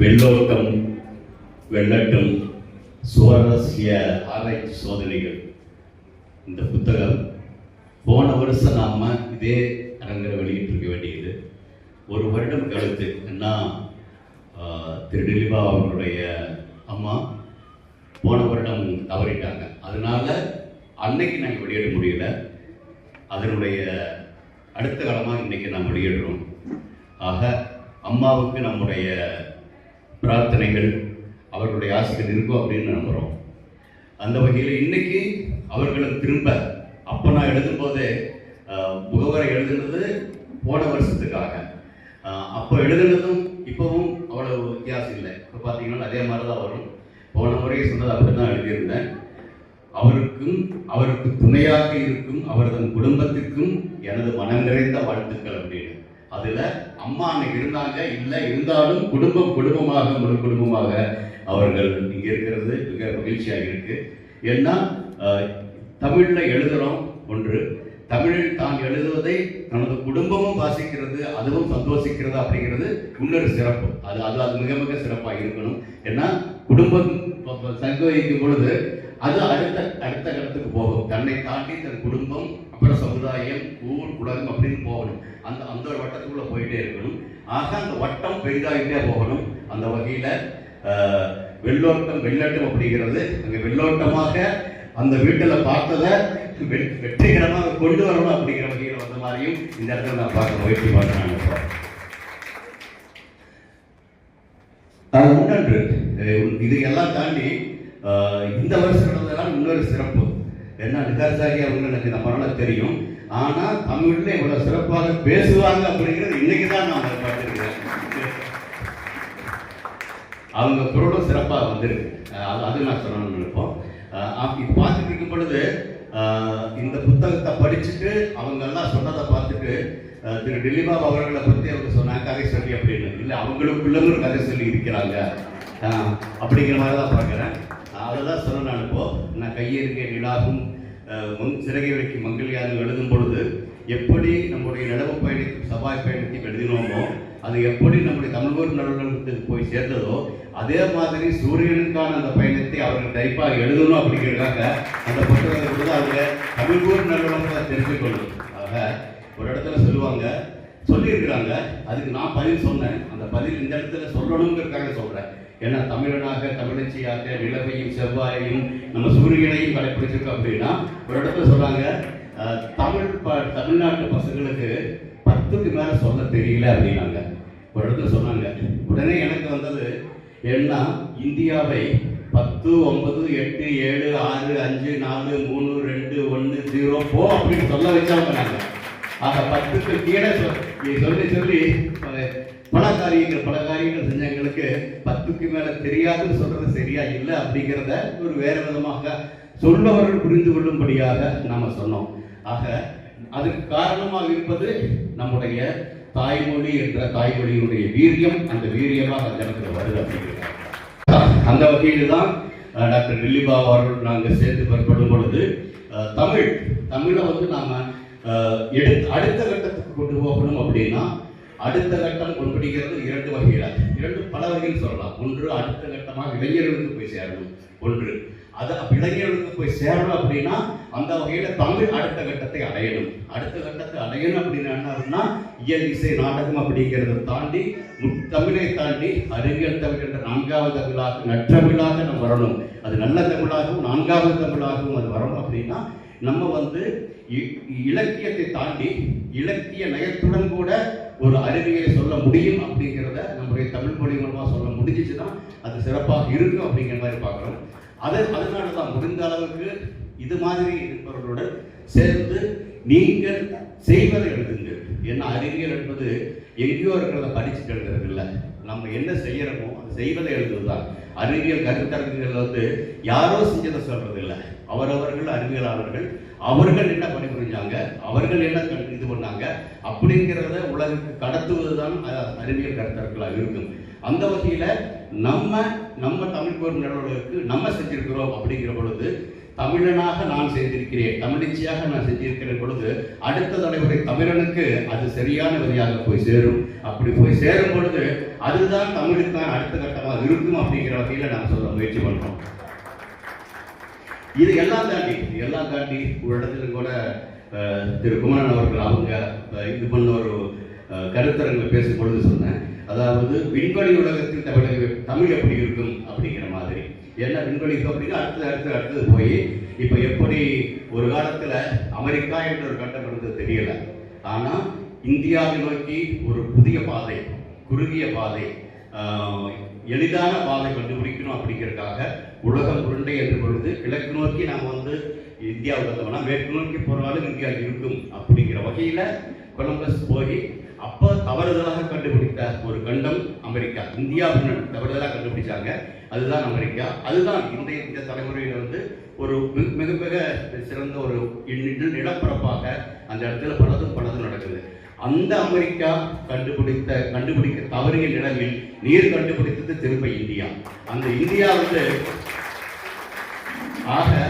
வெள்ளோட்டம் வெள்ளட்டும் சுவாரஸ்ய ஆராய்ச்சி சோதனைகள். இந்த புத்தகம் போன வருஷம் நாம் இதே அரங்கில் வெளியிட்டிருக்க வேண்டியது. ஒரு வருடம் கழித்து என்ன திரு டிலிபா அவர்களுடைய அம்மா போன வருடம் தவறிட்டாங்க. அதனால அன்னைக்கு நாங்கள் வெளியிட முடியல. அதனுடைய அடுத்த காலமாக இன்னைக்கு நாம் வெளியிடுறோம். ஆக அம்மாவுக்கு நம்முடைய பிரார்த்தனைகள் அவர்களுடைய ஆசைகள் இருக்கும் அப்படின்னு நம்புகிறோம் அந்த வகையில் இன்னைக்கு அவர்களும் திரும்ப அப்போ நான் எழுதும்போதே முகவரை எழுதுனது போன வருஷத்துக்காக. அப்போ எழுதுனதும் இப்போவும் அவ்வளோ வித்தியாசம் இல்லை. இப்போ பார்த்தீங்கன்னா அதே மாதிரி தான் வரும். போன முறையை சொன்னது அப்படி தான் எழுதியிருந்தேன். அவருக்கும் அவருக்கு துணையாக இருக்கும் அவரது குடும்பத்திற்கும் எனது மனம் நிறைந்த வாழ்த்துக்கள் அப்படின்னு. அதில் அம்மா அன்னைக்கு இருந்தாங்க இல்லை இருந்தாலும் குடும்பம் குடும்பமாக முழு குடும்பமாக அவர்கள் இங்கே இருக்கிறது மிக மகிழ்ச்சியாக இருக்கு. ஏன்னா தமிழில் எழுதுகிறோம் ஒன்று தமிழில் தான் எழுதுவதை தனது குடும்பமும் வாசிக்கிறது அதுவும் சந்தோஷிக்கிறது அப்படிங்கிறது இன்னொரு சிறப்பு. அது அது அது மிக மிக சிறப்பாக இருக்கணும். ஏன்னா குடும்பம் சங்கமிக்கும் பொழுது அது அடுத்த அடுத்த கட்டத்துக்கு போகும். தன்னை தாண்டி தன் குடும்பம் அப்புறம் சமுதாயம் ஊர் உலகம் அப்படின்னு போகணும். அந்த அந்த ஒரு வட்டத்துக்குள்ளே போயிட்டே இருக்கணும். ஆக அந்த வட்டம் பெரிதாகிட்டே போகணும். அந்த வகையில் வெள்ளோட்டம் வெள்ளட்டம் அப்படிங்கிறது அங்கே வெள்ளோட்டமாக அந்த வீட்டுல பார்த்ததை வெ- வெற்றிகரமாக கொண்டு வரணும் அப்படிங்கிற வகையில் வந்த மாதிரியும் இந்த இடத்துல நான் பார்க்க முயற்சி பார்க்குறாங்க அது உண்டன்று இது எல்லாம் தாண்டி இந்த வருஷம் நடந்ததுனால இன்னொரு சிறப்பு. என்ன நிகாசாகி அவங்க எனக்கு நம்ம மரணம் தெரியும். ஆனா தமிழ்ல இவ்வளவு சிறப்பாக பேசுவாங்க அப்படிங்கிறது இன்னைக்கு தான் நான் பார்த்துருக்கேன் அவங்க குரலும் சிறப்பாக வந்திருக்கு. அது அது நான் சொல்லணும்னு நினைப்போம். அப்படி இது பார்த்துட்டு இருக்கும் பொழுது இந்த புத்தகத்தை படிச்சுட்டு அவங்க எல்லாம் சொன்னதை பார்த்துட்டு திரு டில்லிபாபு அவர்களை பற்றி அவங்க சொன்னாங்க கதை சொல்லி அப்படின்னு. இல்லை அவங்களுக்குள்ள ஒரு கதை சொல்லி இருக்கிறாங்க. அப்படிங்கிற மாதிரி தான் பார்க்குறேன். அதுதான் சொன்னேன் நான் இப்போ நான் கையெழுங்க நிலாகும் அஹ் மங் சிறகை வைக்கும் மங்கள்யாரும் எழுதும் பொழுது எப்படி நம்முடைய நடவு பயணத்தையும் சபாய் பயணத்தையும் எழுதினோமோ அது எப்படி நம்முடைய தமிழ்கூர் நடுவர்களுக்கு போய் சேர்ந்ததோ அதே மாதிரி சூரியனுக்கான அந்த பயணத்தை அவர்கள் டைப்பாக எழுதணும் அப்படிங்கிறதுக்காக அந்த புத்தகத்தை கொடுத்து அவங்க தமிழ்கூர் நடுவலத்தை தெரிஞ்சுக்கொள்ளும் ஆக ஒரு இடத்துல சொல்லுவாங்க சொல்லியிருக்கிறாங்க. அதுக்கு நான் பதில் சொன்னேன். அந்த பதில் இந்த இடத்துல சொல்லணுங்கிறதுக்காக சொல்கிறேன் ஏன்னா தமிழனாக தமிழச்சியாக நிலவையும் செவ்வாயையும் நம்ம சூரியனையும் கடைப்பிடிச்சிருக்கோம் அப்படின்னா ஒரு இடத்துல சொல்கிறாங்க தமிழ் ப- தமிழ்நாட்டு பசங்களுக்கு பத்துக்கு மேலே சொல்ல தெரியல அப்படின்னாங்க. ஒரு இடத்துல சொன்னாங்க. உடனே எனக்கு வந்தது ஏன்னா இந்தியாவை பத்து ஒன்பது எட்டு ஏழு ஆறு அஞ்சு நாலு மூணு ரெண்டு ஒன்று ஜீரோ போ அப்படின்னு சொல்ல வச்சவங்க நாங்கள் ஆக பத்துக்கு கீழே நீ சொல்லி சொல்லி பல காரியங்கள் பல காரியங்கள் செஞ்சவங்களுக்கு பத்துக்கு மேலே தெரியாதுன்னு சொல்றது சரியா இல்லை அப்படிங்கிறத ஒரு வேறு விதமாக சொல்பவர்கள் புரிந்து கொள்ளும்படியாக நாம் சொன்னோம். ஆக அதுக்கு காரணமாக இருப்பது நம்முடைய தாய்மொழி என்ற தாய்மொழியினுடைய வீரியம் அந்த வீரியமாக அந்த இடத்துல வருது அப்படிங்கிறாங்க அந்த வகையில் தான் டாக்டர் டில்லிபா அவர்கள் நாங்கள் சேர்ந்து பெறப்படும் பொழுது அஹ், தமிழ் தமிழை வந்து நாம அஹ், எடுத்து அடுத்த கட்டத்துக்கு கொண்டு போகணும் அப்படின்னா அடுத்த கட்டம் கொண்டுபிடிக்கிறது இரண்டு வகையில் இரண்டு பல வகையில் சொல்லலாம். ஒன்று அடுத்த கட்டமாக இளைஞர்களுக்கு போய் சேரணும். ஒன்று அது இளைஞர்களுக்கு போய் சேரணும் அப்படின்னா அந்த வகையில் தமிழ் அடுத்த கட்டத்தை அடையணும். அடுத்த கட்டத்தை அடையணும் அப்படின்னா என்ன இயல் இசை நாடகம் அப்படிங்கிறத தாண்டி முத்தமிழை தாண்டி அறிவியல் தமிழ் என்ற நான்காவது தமிழாக நற்றமிழாக நம்ம வரணும். அது நல்ல தமிழாகவும் நான்காவது தமிழாகவும் அது வரணும் அப்படின்னா நம்ம வந்து இ- இலக்கியத்தை தாண்டி இலக்கிய நயத்துடன் கூட ஒரு அறிவியலை சொல்ல முடியும் அப்படிங்கிறத நம்முடைய தமிழ் மொழி மூலமாக சொல்ல முடிஞ்சிச்சுன்னா அது சிறப்பாக இருக்கும் அப்படிங்கிற மாதிரி பார்க்குறோம். அதை அதனால தான் முடிந்த அளவுக்கு இது மாதிரி இருப்பவர்களுடன் சேர்ந்து நீங்கள் செய்வதை எழுதுங்கள். ஏன்னா அறிவியல் என்பது எங்கேயோ இருக்கிறத படிச்சுட்டு எழுதுறது இல்லை நம்ம என்ன செய்யறோமோ அது செய்வதை எழுதுவதுதான். அறிவியல் கருத்தரங்குகள் வந்து யாரோ செஞ்சதை சொல்றது இல்லை அவரவர்கள் அறிவியலாளர்கள் அவர்கள் என்ன பணிபுரிஞ்சாங்க அவர்கள் என்ன இது பண்ணாங்க? அப்படிங்கிறத உலகுக்கு கடத்துவது தான் அறிவியல் கருத்தரங்களாக இருக்கும். அந்த வகையில் நம்ம நம்ம தமிழ் போர் நிலவர்களுக்கு நம்ம செஞ்சிருக்கிறோம் அப்படிங்கிற பொழுது தமிழனாக நான் செய்திருக்கிறேன் தமிழிச்சியாக நான் செஞ்சிருக்கிற பொழுது அடுத்த தலைமுறை தமிழனுக்கு அது சரியான வழியாக போய் சேரும். அப்படி போய் சேரும் பொழுது அதுதான் தமிழுக்கான அடுத்த கட்டமாக இருக்கும் அப்படிங்கிற வகையில் நான் சொல்ல முயற்சி பண்றோம். இது எல்லாம் தாண்டி இது எல்லாம் தாண்டி ஒரு இடத்துல கூட திரு குமரன் அவர்கள் அவங்க இது பண்ண ஒரு கருத்தரங்க பேசும் பொழுது சொன்னேன். அதாவது விண்வெளி உலகத்தில் தமிழக தமிழ் எப்படி இருக்கும் அப்படிங்கிற மாதிரி. என்ன விண்வெளி அப்படின்னா அடுத்து அடுத்து அடுத்தது போய் இப்போ எப்படி ஒரு காலத்தில் அமெரிக்கா என்ற ஒரு கட்டம் இருந்தது தெரியல. ஆனால் இந்தியாவை நோக்கி ஒரு புதிய பாதை குறுகிய பாதை எளிதான பாதை கண்டுபிடிக்கணும் அப்படிங்கிறதுக்காக உலகம் உருண்டை என்று பொழுது கிழக்கு நோக்கி நாம் வந்து இந்தியாவுக்கு வந்தோம்னா மேற்கு நோக்கி போனாலும் இந்தியா இருக்கும் அப்படிங்கிற வகையில் கொலம்பஸ் போய் அப்போ தவறுதலாக கண்டுபிடித்த ஒரு கண்டம் அமெரிக்கா. இந்தியா தவறுதலாக கண்டுபிடிச்சாங்க. அதுதான் அமெரிக்கா. அதுதான் இந்த இந்த தலைமுறையில் வந்து ஒரு மிக- மிக மிக சிறந்த ஒரு நிலப்பரப்பாக அந்த இடத்துல பலதும் பலதும் நடக்குது. அந்த அமெரிக்கா கண்டுபிடித்த கண்டுபிடிக்க தவறிய நிலையில் நீர் கண்டுபிடித்தது திரும்ப இந்தியா. அந்த இந்தியா வந்து ஆக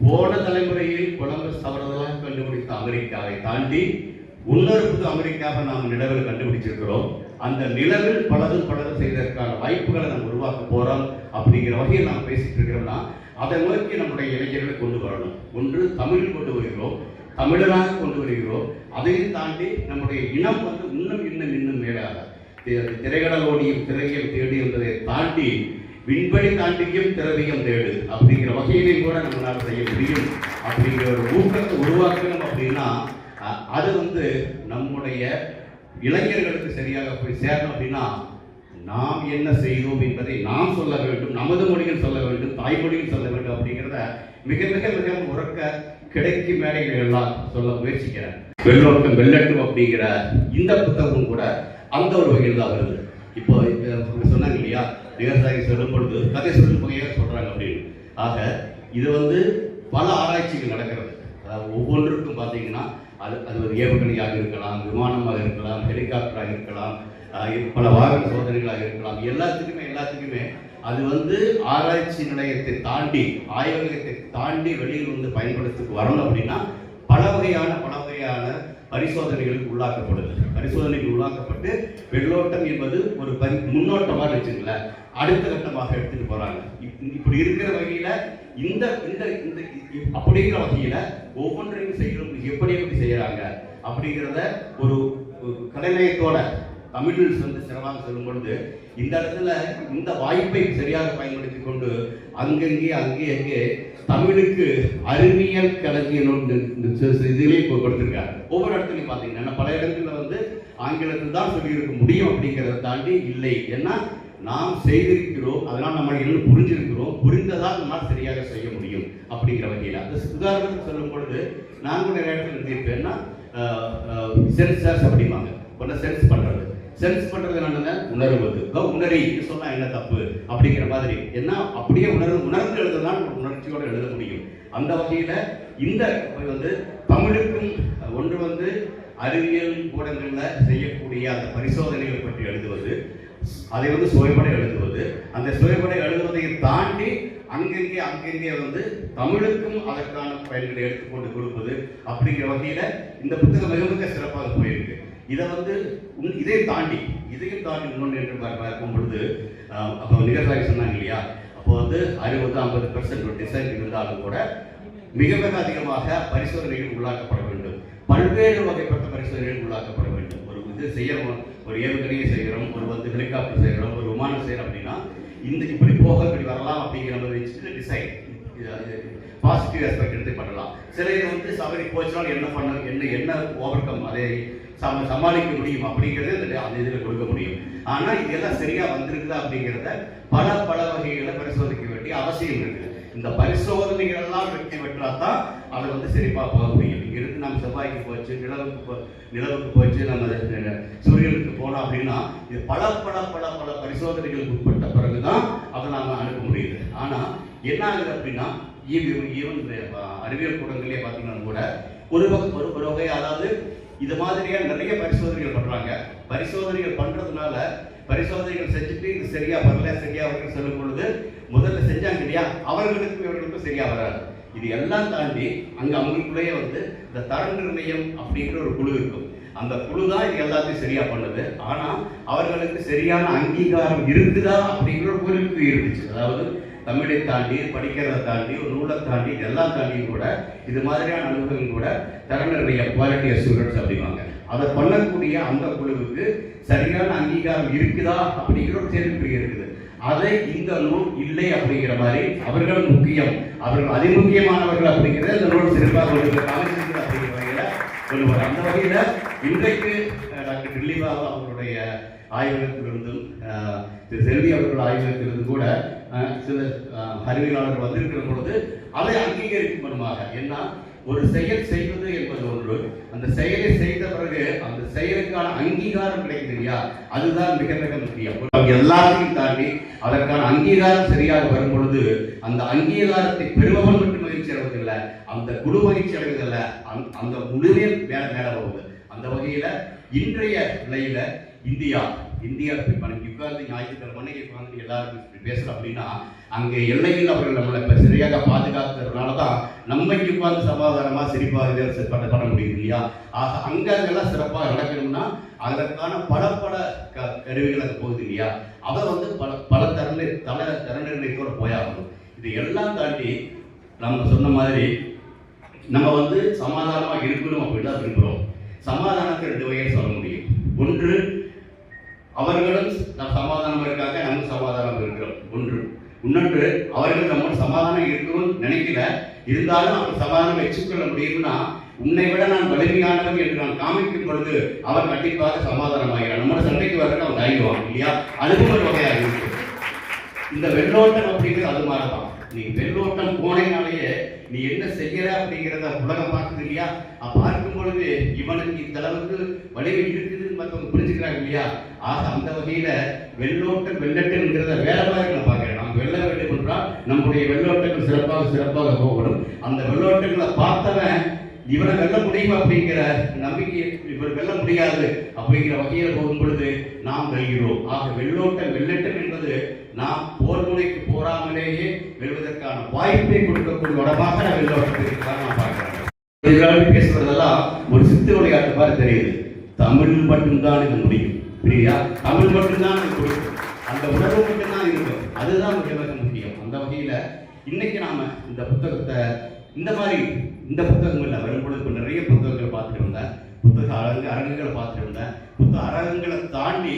போன தலைமுறையில் கொலம்பஸ் தவறுதலாக கண்டுபிடித்த அமெரிக்காவை தாண்டி உள்ளறுப்பு அமெரிக்காக அமெரிக்காவை நாம் நிலவில் கண்டுபிடிச்சிருக்கிறோம். அந்த நிலவில் பலதும் பலதும் செய்வதற்கான வாய்ப்புகளை நாம் உருவாக்க போறோம் அப்படிங்கிற வகையில் நாம் பேசிட்டு இருக்கிறோம்னா அதை நோக்கி நம்முடைய இளைஞர்களை கொண்டு வரணும். ஒன்று தமிழில் கொண்டு வருகிறோம். தமிழராக கொண்டு வருகிறோம். அதையும் தாண்டி நம்முடைய இனம் வந்து இன்னும் இன்னும் இன்னும் மேலாக. திரைகடல் ஓடியும் திரையும் தேடி என்பதை தாண்டி விண்வெளி தாண்டியும் திரவியம் தேடு அப்படிங்கிற வகையிலையும் கூட நம்மளால் செய்ய முடியும். அப்படிங்கிற ஒரு ஊக்கத்தை உருவாக்கணும் அப்படின்னா அது வந்து நம்முடைய இளைஞர்களுக்கு சரியாக போய் சேரணும் அப்படின்னா நாம் என்ன செய்தோம் என்பதை நாம் சொல்ல வேண்டும் நமது மொழியில் சொல்ல வேண்டும் தாய்மொழியில் சொல்ல வேண்டும் அப்படிங்கிறத மிக மிக மிக உறக்க கிடைக்கும் மேடைகள் எல்லாம் சொல்ல முயற்சிக்கிறேன் வெள்ளோட்டம் வெள்ளட்டும் அப்படிங்கிற இந்த புத்தகம் கூட அந்த ஒரு வகையில் தான் வருது. இப்போ சொன்னாங்க இல்லையா? விவசாயி சொல்லும் பொழுது கதை சொல்லும் வகையாக சொல்றாங்க அப்படின்னு. ஆக இது வந்து பல ஆராய்ச்சிகள் நடக்கிறது. அதாவது ஒவ்வொன்றுக்கும் பார்த்தீங்கன்னா அது அது ஒரு ஏவுகணையாக இருக்கலாம் விமானமாக இருக்கலாம் ஹெலிகாப்டராக இருக்கலாம் பல வாகன சோதனைகளாக இருக்கலாம். எல்லாத்துக்குமே எல்லாத்துக்குமே அது வந்து ஆராய்ச்சி நிலையத்தை தாண்டி ஆய்வகத்தை தாண்டி வெளியில் வந்து பயன்படுத்துக்கு வரணும் அப்படின்னா பல வகையான பல வகையான பரிசோதனைகளுக்கு உள்ளாக்கப்படுது. பரிசோதனைக்கு உள்ளாக்கப்பட்டு வெள்ளோட்டம் என்பது ஒரு பரி முன்னோட்டமாக வச்சுங்களேன் அடுத்த கட்டமாக எடுத்துகிட்டு போகிறாங்க இப்- இப்படி இருக்கிற வகையில் இந்த இந்த இந்த அப்படிங்கிற வகையில ஒவ்வொன்றையும் செய்யணும். எப்படி எப்படி செய்யறாங்க? அப்படிங்கிறத ஒரு ஒரு கலைநயத்தோட தமிழில் வந்து சிறப்பாக சொல்லும் பொழுது இந்த இடத்துல இந்த வாய்ப்பை சரியாக பயன்படுத்தி கொண்டு அங்கங்கே அங்கே அங்கே தமிழுக்கு அறிவியல் களஞ்சியம் இதிலே கொ- ஒவ்வொரு இடத்துலையும் பார்த்தீங்கன்னா பல இடங்களில் வந்து ஆங்கிலத்தில் தான் சொல்லியிருக்க முடியும் அப்படிங்கிறத தாண்டி இல்லை. ஏன்னா நாம் செய்திருக்கிறோம் அதனால் நம்ம இன்னும் புரிஞ்சிருக்கிறோம் புரிந்ததால் நம்மால் சரியாக செய்ய முடியும் அப்படிங்கிற வகையில். அந்த உதாரணத்துக்கு சொல்லும் பொழுது நான் கூட நிறைய இடத்துல நிறுத்தியிருப்பேன்னா சென்சர்ஸ் அப்படிம்பாங்க. ஒன்று சென்ஸ் பண்ணுறது சென்ஸ் பண்ணுறது என்னென்ன உணர்வது. கோ உணரி சொன்னால் என்ன தப்பு? அப்படிங்கிற மாதிரி. என்ன அப்படியே உணர்வு உணர்ந்து எழுதலாம் உணர்ச்சியோடு எழுத முடியும். அந்த வகையில் இந்த வந்து தமிழுக்கும் ஒன்று வந்து அறிவியல் கூடங்களில் செய்யக்கூடிய அந்த பரிசோதனைகளை பற்றி எழுதுவது அதை வந்து சுவைப்பட எழுதுவது. அந்த சுவைப்பட எழுதுவதை தாண்டி அங்கங்கே அங்கங்கே வந்து தமிழுக்கும் அதற்கான பயன்களை எடுத்துக்கொண்டு கொடுப்பது அப்படிங்கிற வகையில இந்த புத்தகம் மிக மிக சிறப்பாக போயிருக்கு. இதை வந்து இதை தாண்டி இதையும் தாண்டி இன்னொன்று என்று பார்க்கும் பொழுது அப்போ நிகழ்வாகி சொன்னாங்க இல்லையா? அப்போ வந்து அறுபது ஐம்பது பெர்சன்ட் டிசைன் இருந்தாலும் கூட மிக மிக அதிகமாக பரிசோதனைகள் உள்ளாக்கப்பட வேண்டும். பல்வேறு வகைப்பட்ட பரிசோதனைகள் உள்ளாக்கப்பட வேண்டும் வந்து செய்கிறோம் ஒரு ஏவுகணையை செய்கிறோம் ஒரு வந்து ஹெலிகாப்டர் செய்கிறோம் ஒரு விமானம் செய்கிறோம் அப்படின்னா இந்த இப்படி போக இப்படி வரலாம் அப்படிங்கிற மாதிரி வச்சுட்டு டிசைன் பாசிட்டிவ் ஆஸ்பெக்ட் எடுத்து பண்ணலாம். சில இது வந்து சவரி போச்சுனால் என்ன பண்ண என்ன என்ன ஓவர் கம் அதை சம சமாளிக்க முடியும் அப்படிங்கிறது அந்த- இதில் கொடுக்க முடியும். ஆனால் இதெல்லாம் சரியா வந்திருக்குதா அப்படிங்கிறத பல பல வகைகளை பரிசோதிக்க வேண்டிய அவசியம் இருக்குது இந்த பரிசோதனைகள் எல்லாம் வெற்றி பெற்றால் தான் அதை வந்து சரிப்பாக போக முடியும். இங்கிருந்து நம்ம செவ்வாய்க்கு போச்சு நிலவுக்கு போ நிலவுக்கு போச்சு நம்ம சூரியனுக்கு போனோம் அப்படின்னா இது பல பல பல பல பரிசோதனைகளுக்கு உட்பட்ட பிறகுதான் அதை நாம் அனுப்ப முடியுது. ஆனால் என்ன ஆகுது அப்படின்னா ஈவன் ஈவன் அறிவியல் கூடங்களே பார்த்தீங்கன்னா கூட ஒரு வகை ஒரு ஒரு வகை அதாவது இது மாதிரியாக நிறைய பரிசோதனைகள் பண்ணுறாங்க பரிசோதனைகள் பண்ணுறதுனால பரிசோதனைகள் செஞ்சுட்டு இது சரியா வரல சரியாக வரல சொல்லும் பொழுது முதல்ல செஞ்சாங்க இல்லையா? அவர்களுக்கும் இவர்களுக்கும் சரியாக வராது. இது எல்லாம் தாண்டி அங்கே அவங்களுக்குள்ளேயே வந்து இந்த தர நிர்ணயம் அப்படிங்கிற ஒரு குழு இருக்கும். அந்த குழு தான் இது எல்லாத்தையும் சரியா பண்ணுது. ஆனால் அவர்களுக்கு சரியான அங்கீகாரம் இருக்குதா அப்படிங்கிற ஒரு குறிப்பு இருந்துச்சு. அதாவது தமிழை தாண்டி படிக்கிறதை தாண்டி ஒரு நூலை தாண்டி இதெல்லாம் தாண்டியும் கூட இது மாதிரியான அனுபவம் கூட தர நிர்ணய குவாலிட்டி அசூரன்ஸ் அப்படிவாங்க அதை பண்ணக்கூடிய அந்த குழுவுக்கு சரியான அங்கீகாரம் இருக்குதா அப்படிங்கிற ஒரு கேள்விக்குறி இருக்குது. அதை இந்த நூல் இல்லை அப்படிங்கிற மாதிரி அவர்கள் முக்கியம். அவர்கள் அதிமுக்கியமானவர்கள் அப்படிங்கிறத இந்த நூல் சிறப்பாக கொண்டு அப்படிங்கிற வகையில் சொல்லுவார். அந்த வகையில் இன்றைக்கு டாக்டர் டில்லிபாபு அவர்களுடைய ஆய்வகத்திலிருந்தும் திரு செல்வி அவர்கள் ஆய்வகத்திலிருந்து கூட சில அறிவியலாளர்கள் வந்திருக்கிற பொழுது அதை அங்கீகரிக்கும் என்ன ஒரு செயல் செய்வது என்பது ஒன்று. அந்த செயலை செய்த பிறகு அந்த செயலுக்கான அங்கீகாரம் கிடைக்குது இல்லையா? அதுதான் மிக மிக முக்கியம். எல்லாத்தையும் தாண்டி அதற்கான அங்கீகாரம் சரியாக வரும் பொழுது அந்த அங்கீகாரத்தை பெறுபவன் மட்டும் மகிழ்ச்சி அடைவதில்லை. அந்த குழு மகிழ்ச்சி அடைவதில்லை. அந்த- அந்த முழுவே மேல மேல போகுது அந்த வகையில இன்றைய நிலையில இந்தியா இந்தியாவில் இப்போ நம்ம உட்கார்ந்து ஞாயிற்றுக்கிழமை உட்காந்து உட்கார்ந்து எல்லாரும் இப்படி அப்படின்னா அங்கே எல்லையில் அவர்கள் நம்மளை இப்போ சரியாக பாதுகாக்கிறதுனால தான் நம்ம இங்க சமாதானமாக சமாதானமா சிரிப்பாக இதை பண்ண பண்ண முடியுது இல்லையா? ஆக அங்கே அங்கெல்லாம் சிறப்பாக நடக்கணும்னா அதற்கான பல பல க- கருவிகள் அங்கே போகுது இல்லையா? அதை வந்து பல பல தரநிலை தல தரநிலையத்தோட போயாகணும். இது எல்லாம் தாண்டி நம்ம சொன்ன மாதிரி நம்ம வந்து சமாதானமாக இருக்கணும் அப்படின்னு தான் விரும்புகிறோம் சமாதானத்தை ரெண்டு வகையில் சொல்ல முடியும். ஒன்று அவர்களும் நம் சமாதானம் இருக்காங்க நம்ம சமாதானம் இருக்கிறோம். ஒன்று. இன்னொன்று அவர்கள் நம்ம சமாதானம் இருக்கணும்னு நினைக்கல. இருந்தாலும் அவர் சமாதானம் வச்சுக்கொள்ள முடியும்னா உன்னை விட நான் வலிமையானவன் என்று நான் காமிக்கும் பொழுது அவர் கண்டிப்பாக சமாதானம் ஆகிறார் நம்ம சண்டைக்கு வர்றது அவன் தயங்குவான் இல்லையா? அதுவும் ஒரு வகையாக இருக்கு. இந்த வெள்ளோட்டம் அப்படிங்கிறது அது மாதிரிதான். நீ வெள்ளோட்டம் போனேனாலேயே நீ என்ன செய்யற அப்படிங்கிறத உலகம் பார்க்குது இல்லையா? பார்க்கும் பொழுது இவனுக்கு இந்த அளவுக்கு வலிமை இருக்குதுன்னு மற்றவங்க புரிஞ்சுக்கிறாங்க இல்லையா? ஆக அந்த வகையில வெள்ளோட்டம் வெள்ளட்டுங்கிறத வேற மாதிரி நான் பார்க்கிறேன். நம்ம வெள்ள வேண்டும் என்றால் நம்முடைய வெள்ளோட்டங்கள் சிறப்பாக சிறப்பாக போகணும். அந்த வெள்ளோட்டங்களை பார்த்தவன் இவனை வெல்ல முடியும் அப்படிங்கிற நம்பிக்கை இவர் வெல்ல முடியாது அப்படிங்கிற வகையில் போகும் பொழுது நாம் வெல்கிறோம். ஆக வெள்ளோட்டம் வெள்ளட்டம் என்பது நாம் போர் முனைக்கு போராமலேயே வெல்வதற்கான வாய்ப்பை கொடுக்கக்கூடிய இடமாக நான் வெள்ளோட்டத்திற்கு நான் பார்க்கிறேன். பேசுவதெல்லாம் ஒரு சித்து விளையாட்டு மாதிரி தெரியுது. தமிழ் மட்டும்தான் இது முடியும். புரியுதா? தமிழ் மட்டும்தான் இது கொடுக்கும் அந்த உணர்வு மட்டும்தான் இருக்கும். அதுதான் மிக முடியும் முக்கியம். அந்த வகையில் இன்னைக்கு நாம இந்த புத்தகத்தை இந்த மாதிரி இந்த புத்தகங்களில் இல்லை வரும்பொழுது நிறைய புத்தகங்கள் பார்த்துட்டு இருந்தேன் புத்தக அரங்கு அரங்குகளை பார்த்துட்டு இருந்தேன் புத்தக அரங்குகளை தாண்டி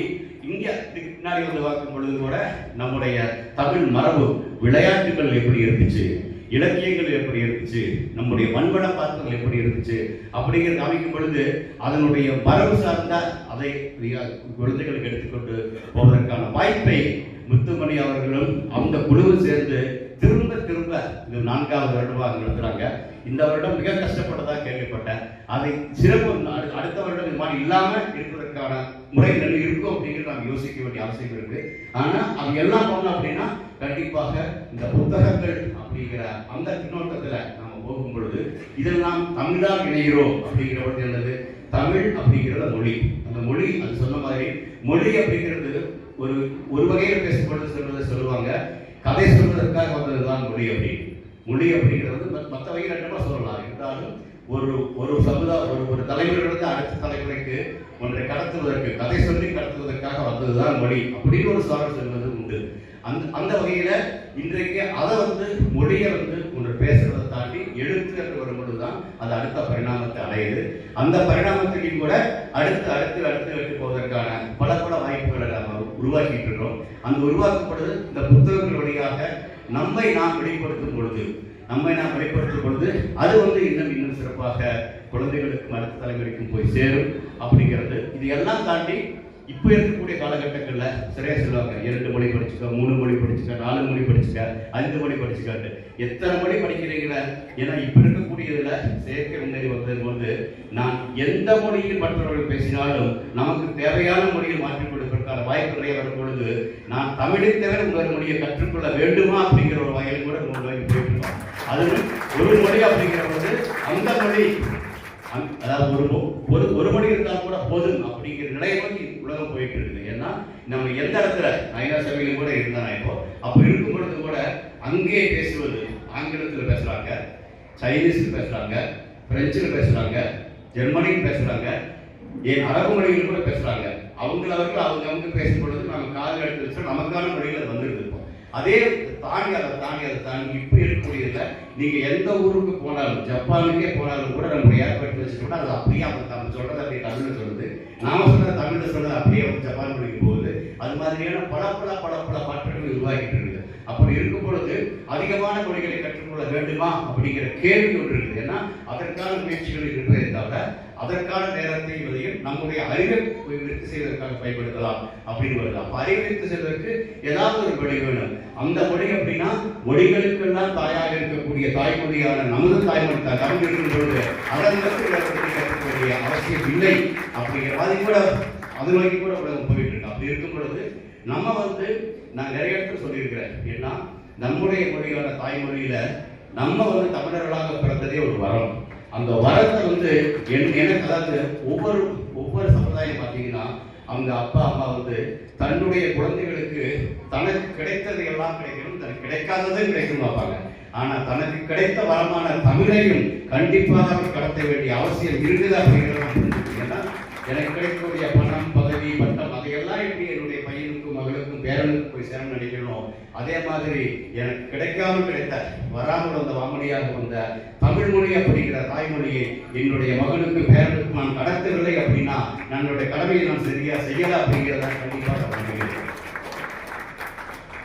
இங்கே பின்னாடி வந்து பார்க்கும் பொழுது கூட நம்முடைய தமிழ் மரபு விளையாட்டுகள் எப்படி இருந்துச்சு? இலக்கியங்கள் எப்படி இருந்துச்சு? நம்முடைய மண்வள பாத்திரங்கள் எப்படி இருந்துச்சு? அப்படிங்கிற காமிக்கும் பொழுது அதனுடைய மரபு சார்ந்த அதை குழந்தைகளுக்கு எடுத்துக்கொண்டு போவதற்கான வாய்ப்பை முத்துமணி அவர்களும் அந்த குழுவும் சேர்ந்து திரும்ப திரும்ப இது நான்காவது வருடமாக நடத்துறாங்க. இந்த வருடம் மிக கஷ்டப்பட்டதாக கேள்விப்பட்டேன். அதை சிறப்பு அடுத்த வருடம் இது மாதிரி இல்லாமல் இருப்பதற்கான முறைகள் இருக்கும் அப்படிங்கிறது நாம் யோசிக்க வேண்டிய அவசியம் இருக்கு. ஆனால் அது எல்லாம் பண்ணோம் அப்படின்னா கண்டிப்பாக இந்த புத்தகங்கள் அப்படிங்கிற அந்த பின்னோட்டத்துல நாம போகும் பொழுது இதில் நாம் தமிழால் இணைகிறோம் அப்படிங்கிற பொழுது என்னது? தமிழ் அப்படிங்கிறத மொழி. அந்த மொழி அது சொன்ன மாதிரி மொழி அப்படிங்கிறது ஒரு ஒரு வகையில் பேசப்பட்டு சொல்றதை சொல்லுவாங்க. கதை சொல்வதற்காக வந்ததுதான் மொழி அப்படின்னு. மொழி அப்படிங்கிறது மற்ற வகையில் ரெண்டுமா சொல்லலாம். இருந்தாலும் ஒரு ஒரு சமுதாய ஒரு ஒரு தலைமுறையிலிருந்து அடுத்த தலைமுறைக்கு ஒன்றை கடத்துவதற்கு கதை சொல்லி கடத்துவதற்காக வந்ததுதான் மொழி அப்படின்னு ஒரு சாரம் சொல்வது உண்டு. அந்த அந்த வகையில் இன்றைக்கு அதை வந்து மொழியை வந்து ஒன்று பேசுறதை தாண்டி எழுத்து என்று வரும்பொழுது தான் அது அடுத்த பரிணாமத்தை அடையுது. அந்த பரிணாமத்திலையும் கூட அடுத்து அடுத்து அடுத்து எடுத்து போவதற்கான பல பல வாய்ப்புகளை நம்ம உருவாக்கிட்டு இருக்கிறோம். அந்த உருவாக்கப்படுது இந்த புத்தகங்கள் வழியாக நம்மை நாம் வெளிப்படுத்தும் பொழுது. நம்மை நாம் வெளிப்படுத்தும் பொழுது அது வந்து இன்னும் இன்னும் சிறப்பாக குழந்தைகளுக்கும் அடுத்த தலைமுறைக்கும் போய் சேரும் அப்படிங்கிறது. இது எல்லாம் தாண்டி இப்போ இருக்கக்கூடிய காலகட்டங்களில் சரியா சொல்லுவாங்க. இரண்டு மொழி படிச்சுக்க மூணு மொழி படிச்சுக்க நாலு மொழி படிச்சுக்க ஐந்து மொழி படிச்சுக்காட்டு எத்தனை மொழி படிக்கிறீங்கள? ஏன்னா இப்போ இருக்கக்கூடியதுல செயற்கை முன்னேறி வந்தது வந்து நான் எந்த மொழியில் மற்றவர்கள் பேசினாலும் நமக்கு தேவையான மொழியில் மாற்றிக் கொடுப்பதற்கான வாய்ப்பு நிறைய வரும் பொழுது நான் தமிழை தவிர உங்கள் மொழியை கற்றுக்கொள்ள வேண்டுமா அப்படிங்கிற ஒரு வகையில் கூட நம்ம போயிட்டு இருக்கோம். அது ஒரு மொழி அப்படிங்கிற போது அந்த மொழி அதாவது ஒரு ஒரு ஒரு மணி இருந்தால் கூட போதும் அப்படிங்கிற நிலையை நோக்கி உலகம் போயிட்டு இருக்குது ஏன்னா நம்ம எந்த இடத்துல நயனா சபையிலும் கூட இருந்தா இப்போ அப்போ இருக்கும் பொழுது கூட அங்கேயே பேசுவது ஆங்கிலத்தில் பேசுகிறாங்க சைனீஸில் பேசுகிறாங்க பிரெஞ்சில் பேசுகிறாங்க ஜெர்மனியில் பேசுகிறாங்க ஏன் அரபு மொழியில் கூட பேசுகிறாங்க அவங்கள அவர்கள் அவங்க அவங்க பேசும் பொழுது நம்ம காதல் எடுத்து வச்சா நமக்கான மொழிகள் வந்துடுது அதே தாண்டி அதை தாண்டி அதை தாண்டி இப்போ இருக்கக்கூடியதில் நீங்கள் எந்த ஊருக்கு போனாலும் ஜப்பானுக்கே போனாலும் கூட நம்ம ஏற்படுத்தி வச்சுட்டோம்னா அது அப்படியே அவங்க தமிழ் சொல்கிறது அப்படியே தமிழில் சொல்லுது. நாம சொல்கிற தமிழில் சொல்கிறது அப்படியே அவங்க ஜப்பான் மொழிக்கு போகுது. அது மாதிரியான பல பல பல பல மாற்றங்கள் உருவாகிட்டு இருக்குது. அப்படி இருக்கும் பொழுது அதிகமான மொழிகளை கற்றுக்கொள்ள வேண்டுமா அப்படிங்கிற கேள்வி ஒன்று இருக்குது. ஏன்னா அதற்கான முயற்சிகள் இருப்பதை தவிர அதற்கான நேரத்தை இவரையும் நம்முடைய அறிவை விருத்தி செய்வதற்காக பயன்படுத்தலாம் அப்படின்னு வருது அப்ப அறிவை விருத்தி செய்வதற்கு ஏதாவது ஒரு மொழி வேணும். அந்த மொழி அப்படின்னா மொழிகளுக்கெல்லாம் தாயாக இருக்கக்கூடிய தாய்மொழியான நமது தாய்மொழி தான் தமிழ் இருக்கும் பொழுது அதன் நிலத்தில் அவசியம் இல்லை அப்படிங்கிற மாதிரி கூட அது நோக்கி கூட உலகம் போயிட்டு இருக்கு. அப்படி இருக்கும் பொழுது நம்ம வந்து நான் நிறைய இடத்துல சொல்லியிருக்கிறேன். ஏன்னா நம்முடைய மொழியான தாய்மொழியில நம்ம வந்து தமிழர்களாக பிறந்ததே ஒரு வரம். அந்த வரத்தை வந்து என் எனக்கு அதாவது ஒவ்வொரு ஒவ்வொரு சமுதாயம் பார்த்தீங்கன்னா அவங்க அப்பா அம்மா வந்து தன்னுடைய குழந்தைகளுக்கு தனக்கு கிடைத்தது எல்லாம் கிடைக்கணும் தனக்கு கிடைக்காததும் கிடைக்கும் பார்ப்பாங்க. ஆனா தனக்கு கிடைத்த வரமான தமிழையும் கண்டிப்பாக அவர் கடத்த வேண்டிய அவசியம் இருக்குது அப்படிங்கிறத ஏன்னா எனக்கு கிடைக்கக்கூடிய பணம் பதவி பட்டம் அதையெல்லாம் எப்படி என்னுடைய பையனுக்கும் மகளுக்கும் பேரனுக்கும் போய் சேரணும்? அதே மாதிரி எனக்கு கிடைக்காமல் கிடைத்த வராமல் வந்த வாமொழியாக வந்த தமிழ்மொழி அப்படிங்கிற தாய்மொழியை என்னுடைய மகனுக்கு பேரனுக்கு நான் கடத்தவில்லை அப்படின்னா நம்மளுடைய கடமையை நான் சரியா செய்யல அப்படிங்கிறத கண்டிப்பாக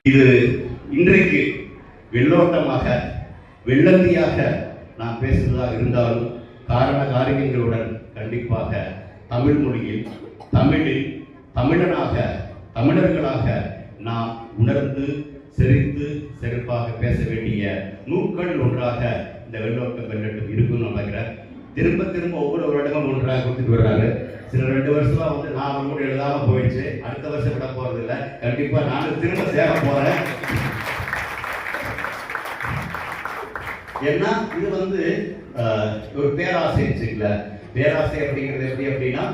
இது இன்றைக்கு வெள்ளோட்டமாக வெள்ளந்தியாக நான் பேசுவதாக இருந்தாலும் காரண காரியங்களுடன் கண்டிப்பாக தமிழ் மொழியில் தமிழில் தமிழனாக தமிழர்களாக நாம் உணர்ந்து செறித்து சிறப்பாக பேச வேண்டிய நூக்கள் ஒன்றாக இந்த வெள்ளோட்டம் வெள்ளட்டும் இருக்குன்னு நினைக்கிறேன் திரும்ப திரும்ப ஒவ்வொரு வருடமும் ஒன்றாக கொடுத்துட்டு வர்றாரு. சில ரெண்டு வருஷமா வந்து நான் அவர் எழுதாம போயிடுச்சு. அடுத்த வருஷம் விட போறது இல்லை. கண்டிப்பா நானும் திரும்ப சேர போறேன். ஏன்னா இது வந்து ஒரு பேராசை வச்சுக்கல. பேராசை அப்படிங்கிறது எப்படி அப்படின்னா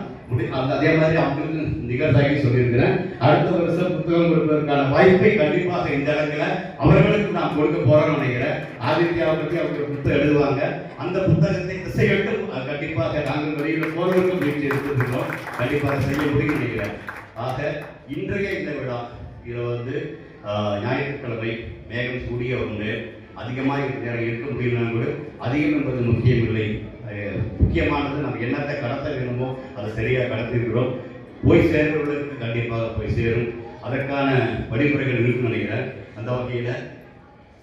அந்த அதே மாதிரி அவங்களுக்கு நிகழ்ச்சாகி சொல்லியிருக்கிறேன். அடுத்த வருஷம் புத்தகம் கொடுப்பதற்கான வாய்ப்பை கண்டிப்பாக இந்த இடத்துல அவர்களுக்கு நான் கொடுக்க போறேன்னு நினைக்கிறேன். ஆதித்யாவை பற்றி அவங்க புத்தகம் எழுதுவாங்க. அந்த புத்தகத்தை திசையட்டும் அஹ், கண்டிப்பாக நாங்கள் வெளியில் போறதுக்கு முயற்சி எடுத்துருக்கோம் கண்டிப்பாக செய்ய முடியும் நினைக்கிறேன். ஆக இன்றைய இந்த விழா இதில் வந்து ஞாயிற்றுக்கிழமை மேகம் கூடிய ஒன்று அதிகமாக நேரம் இருக்க முடியலன்னா கூட அதிகம் என்பது முக்கியமில்லை. முக்கியமானது நம்ம என்னத்தை கடத்த வேணுமோ அதை சரியாக கடத்திருக்கிறோம். போய் சேர்ந்தவர்களுக்கு கண்டிப்பாக போய் சேரும். அதற்கான வழிமுறைகள் இருக்குன்னு நினைக்கிறேன். அந்த வகையில்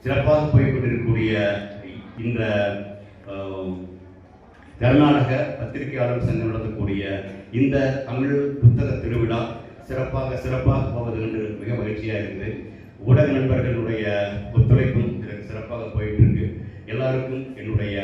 சிறப்பாக போய்கொண்டிருக்கக்கூடிய இந்த கர்நாடக பத்திரிகையாளர் சங்கம் நடத்தக்கூடிய இந்த தமிழ் புத்தக திருவிழா சிறப்பாக சிறப்பாக போவது என்று மிக மகிழ்ச்சியாக இருக்குது. ஊடக நண்பர்களுடைய ஒத்துழைப்பும் சிறப்பாக போயிட்டு இருக்கு. எல்லாருக்கும் என்னுடைய